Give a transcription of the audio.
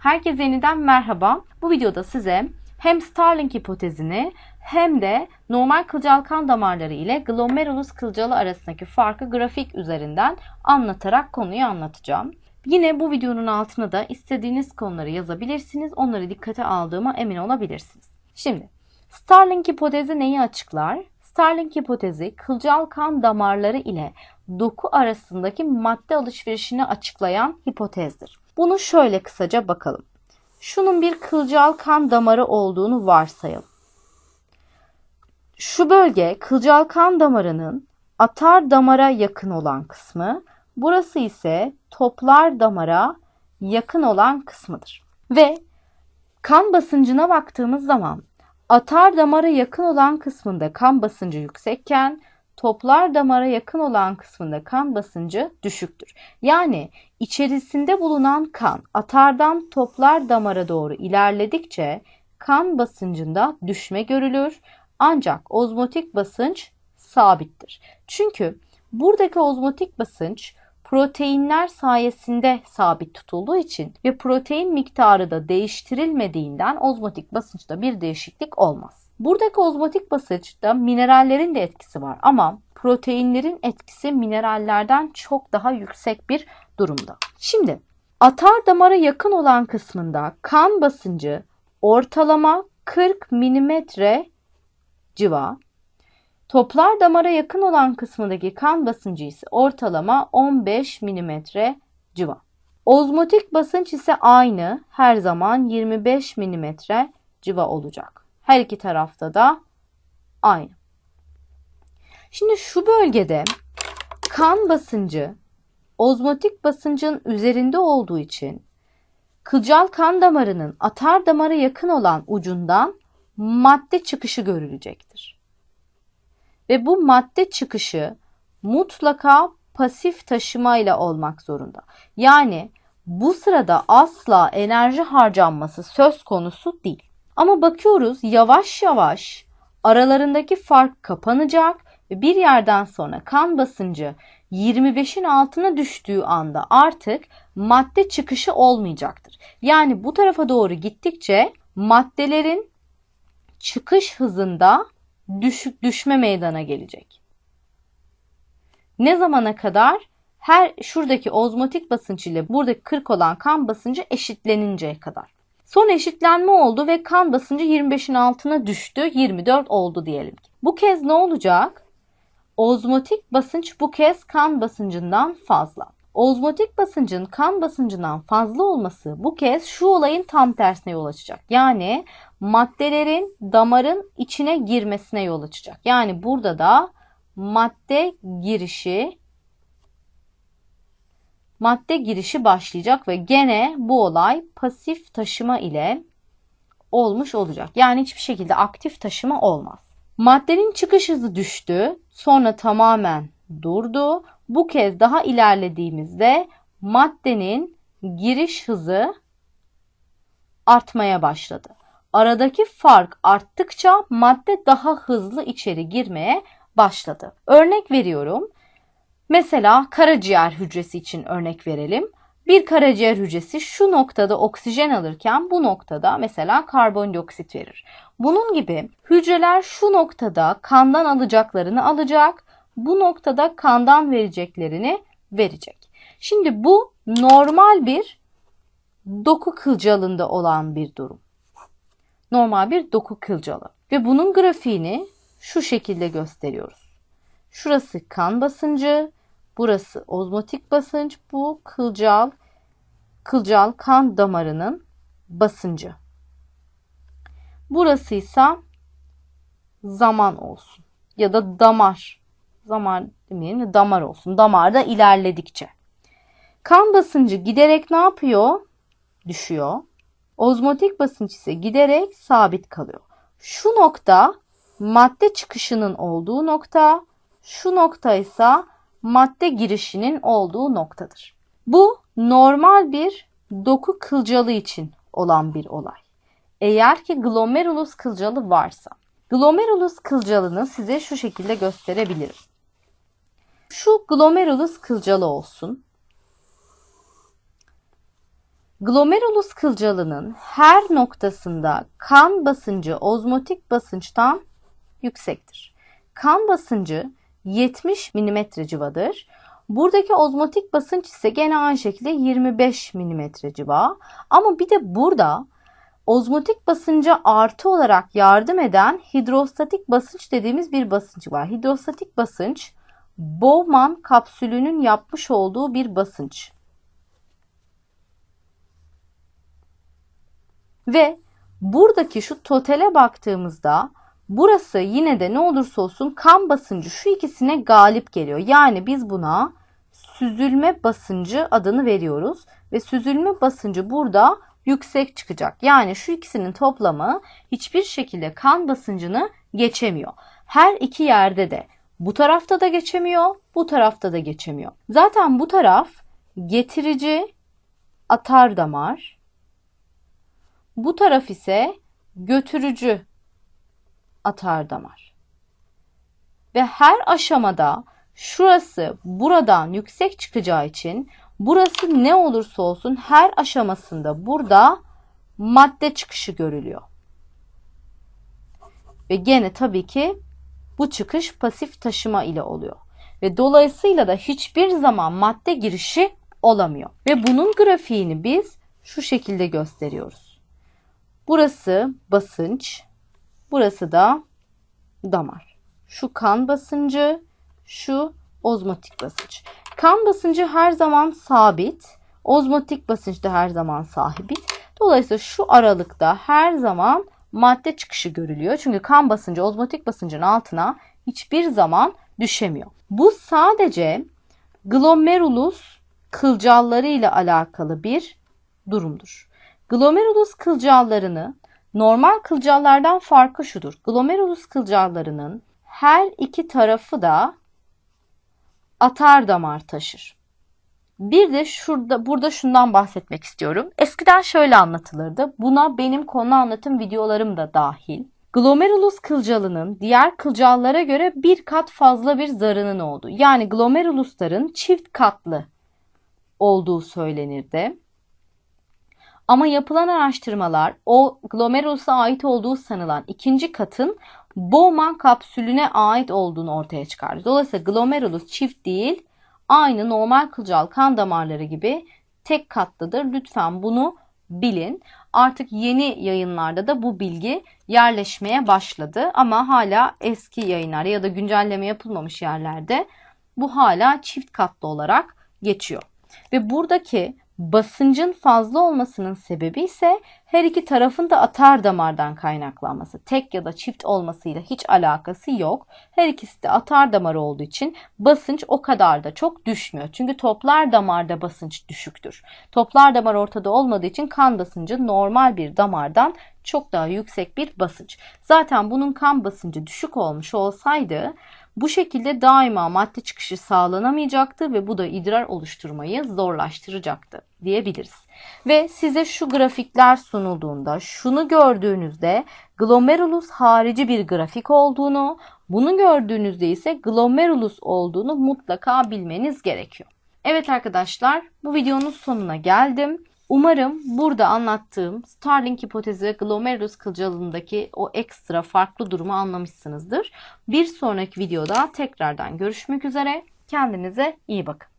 Herkese yeniden merhaba. Bu videoda size hem Starling hipotezini hem de normal kılcal kan damarları ile glomerulus kılcalı arasındaki farkı grafik üzerinden anlatarak konuyu anlatacağım. Yine bu videonun altına da istediğiniz konuları yazabilirsiniz. Onları dikkate aldığıma emin olabilirsiniz. Şimdi Starling hipotezi neyi açıklar? Starling hipotezi kılcal kan damarları ile doku arasındaki madde alışverişini açıklayan hipotezdir. Bunu şöyle kısaca bakalım. Şunun bir kılcal kan damarı olduğunu varsayalım. Şu bölge kılcal kan damarının atar damara yakın olan kısmı, burası ise toplar damara yakın olan kısmıdır. Ve kan basıncına baktığımız zaman atar damara yakın olan kısmında kan basıncı yüksekken toplar damara yakın olan kısmında kan basıncı düşüktür. Yani içerisinde bulunan kan atardan toplar damara doğru ilerledikçe kan basıncında düşme görülür. Ancak ozmotik basınç sabittir. Çünkü buradaki ozmotik basınç proteinler sayesinde sabit tutulduğu için ve protein miktarı da değiştirilmediğinden ozmotik basınçta bir değişiklik olmaz. Buradaki ozmotik basınçta minerallerin de etkisi var ama proteinlerin etkisi minerallerden çok daha yüksek bir durumda. Şimdi atar damara yakın olan kısmında kan basıncı ortalama 40 mm civa, Toplar damara yakın olan kısmındaki kan basıncı ise ortalama 15 mm civa. Ozmotik basınç ise aynı her zaman 25 mm civa olacak. Her iki tarafta da aynı. Şimdi şu bölgede kan basıncı ozmotik basıncın üzerinde olduğu için kılcal kan damarının atar damara yakın olan ucundan madde çıkışı görülecektir. Ve bu madde çıkışı mutlaka pasif taşımayla olmak zorunda. Yani bu sırada asla enerji harcanması söz konusu değil. Ama bakıyoruz yavaş yavaş aralarındaki fark kapanacak ve bir yerden sonra kan basıncı 25'in altına düştüğü anda artık madde çıkışı olmayacaktır. Yani bu tarafa doğru gittikçe maddelerin çıkış hızında düşük düşme meydana gelecek. Ne zamana kadar? Her şuradaki ozmotik basınç ile buradaki 40 olan kan basıncı eşitleninceye kadar. Son eşitlenme oldu ve kan basıncı 25'in altına düştü. 24 oldu diyelim. Bu kez ne olacak? Ozmotik basınç bu kez kan basıncından fazla. Ozmotik basıncın kan basıncından fazla olması bu kez şu olayın tam tersine yol açacak. Yani maddelerin damarın içine girmesine yol açacak. Yani burada da madde girişi madde girişi başlayacak ve gene bu olay pasif taşıma ile olmuş olacak. Yani hiçbir şekilde aktif taşıma olmaz. Maddenin çıkış hızı düştü, sonra tamamen durdu. Bu kez daha ilerlediğimizde maddenin giriş hızı artmaya başladı. Aradaki fark arttıkça madde daha hızlı içeri girmeye başladı. Örnek veriyorum. Mesela karaciğer hücresi için örnek verelim. Bir karaciğer hücresi şu noktada oksijen alırken bu noktada mesela karbondioksit verir. Bunun gibi hücreler şu noktada kandan alacaklarını alacak, bu noktada kandan vereceklerini verecek. Şimdi bu normal bir doku kılcalında olan bir durum. Normal bir doku kılcalı. Ve bunun grafiğini şu şekilde gösteriyoruz. Şurası kan basıncı, burası ozmotik basınç, bu kılcal kılcal kan damarının basıncı. Burası ise zaman olsun ya da damar Zaman demeyelim de damar olsun. Damarda ilerledikçe. Kan basıncı giderek ne yapıyor? Düşüyor. Ozmotik basınç ise giderek sabit kalıyor. Şu nokta madde çıkışının olduğu nokta, şu nokta ise madde girişinin olduğu noktadır. Bu normal bir doku kılcalı için olan bir olay. Eğer ki glomerulus kılcalı varsa, glomerulus kılcalını size şu şekilde gösterebilirim. Şu glomerulus kılcalı olsun. glomerulus kılcalının her noktasında kan basıncı ozmotik basınçtan yüksektir. Kan basıncı 70 mm civadır. Buradaki ozmotik basınç ise gene aynı şekilde 25 mm civa. Ama bir de burada ozmotik basınca artı olarak yardım eden hidrostatik basınç dediğimiz bir basınç var. Hidrostatik basınç Bowman kapsülünün yapmış olduğu bir basınç. Ve buradaki şu totale baktığımızda burası yine de ne olursa olsun kan basıncı şu ikisine galip geliyor. Yani biz buna süzülme basıncı adını veriyoruz ve süzülme basıncı burada yüksek çıkacak. Yani şu ikisinin toplamı hiçbir şekilde kan basıncını geçemiyor. Her iki yerde de bu tarafta da geçemiyor, bu tarafta da geçemiyor. Zaten bu taraf getirici atar damar. Bu taraf ise götürücü atar damar. Ve her aşamada şurası buradan yüksek çıkacağı için burası ne olursa olsun her aşamasında burada madde çıkışı görülüyor. Ve gene tabii ki bu çıkış pasif taşıma ile oluyor. Ve dolayısıyla da hiçbir zaman madde girişi olamıyor. Ve bunun grafiğini biz şu şekilde gösteriyoruz. Burası basınç, burası da damar. Şu kan basıncı, şu ozmotik basınç. Kan basıncı her zaman sabit, ozmotik basınç da her zaman sabit. Dolayısıyla şu aralıkta her zaman madde çıkışı görülüyor. Çünkü kan basıncı ozmotik basıncın altına hiçbir zaman düşemiyor. Bu sadece glomerulus kılcalları ile alakalı bir durumdur. Glomerulus kılcallarını normal kılcallardan farkı şudur. Glomerulus kılcallarının her iki tarafı da atar damar taşır. Bir de şurada burada şundan bahsetmek istiyorum. Eskiden şöyle anlatılırdı. Buna benim konu anlatım videolarım da dahil. Glomerulus kılcalının diğer kılcallara göre bir kat fazla bir zarının olduğu. Yani glomerulusların çift katlı olduğu söylenirdi. Ama yapılan araştırmalar o glomerulusa ait olduğu sanılan ikinci katın Bowman kapsülüne ait olduğunu ortaya çıkardı. Dolayısıyla glomerulus çift değil, aynı normal kılcal kan damarları gibi tek katlıdır. Lütfen bunu bilin. Artık yeni yayınlarda da bu bilgi yerleşmeye başladı ama hala eski yayınlar ya da güncelleme yapılmamış yerlerde bu hala çift katlı olarak geçiyor. Ve buradaki basıncın fazla olmasının sebebi ise her iki tarafın da atar damardan kaynaklanması. Tek ya da çift olmasıyla hiç alakası yok. Her ikisi de atar damar olduğu için basınç o kadar da çok düşmüyor. Çünkü toplar damarda basınç düşüktür. Toplar damar ortada olmadığı için kan basıncı normal bir damardan çok daha yüksek bir basınç. Zaten bunun kan basıncı düşük olmuş olsaydı bu şekilde daima madde çıkışı sağlanamayacaktı ve bu da idrar oluşturmayı zorlaştıracaktı diyebiliriz. Ve size şu grafikler sunulduğunda şunu gördüğünüzde glomerulus harici bir grafik olduğunu, bunu gördüğünüzde ise glomerulus olduğunu mutlaka bilmeniz gerekiyor. Evet arkadaşlar bu videonun sonuna geldim. Umarım burada anlattığım Starling hipotezi glomerulus kılcalındaki o ekstra farklı durumu anlamışsınızdır. Bir sonraki videoda tekrardan görüşmek üzere. Kendinize iyi bakın.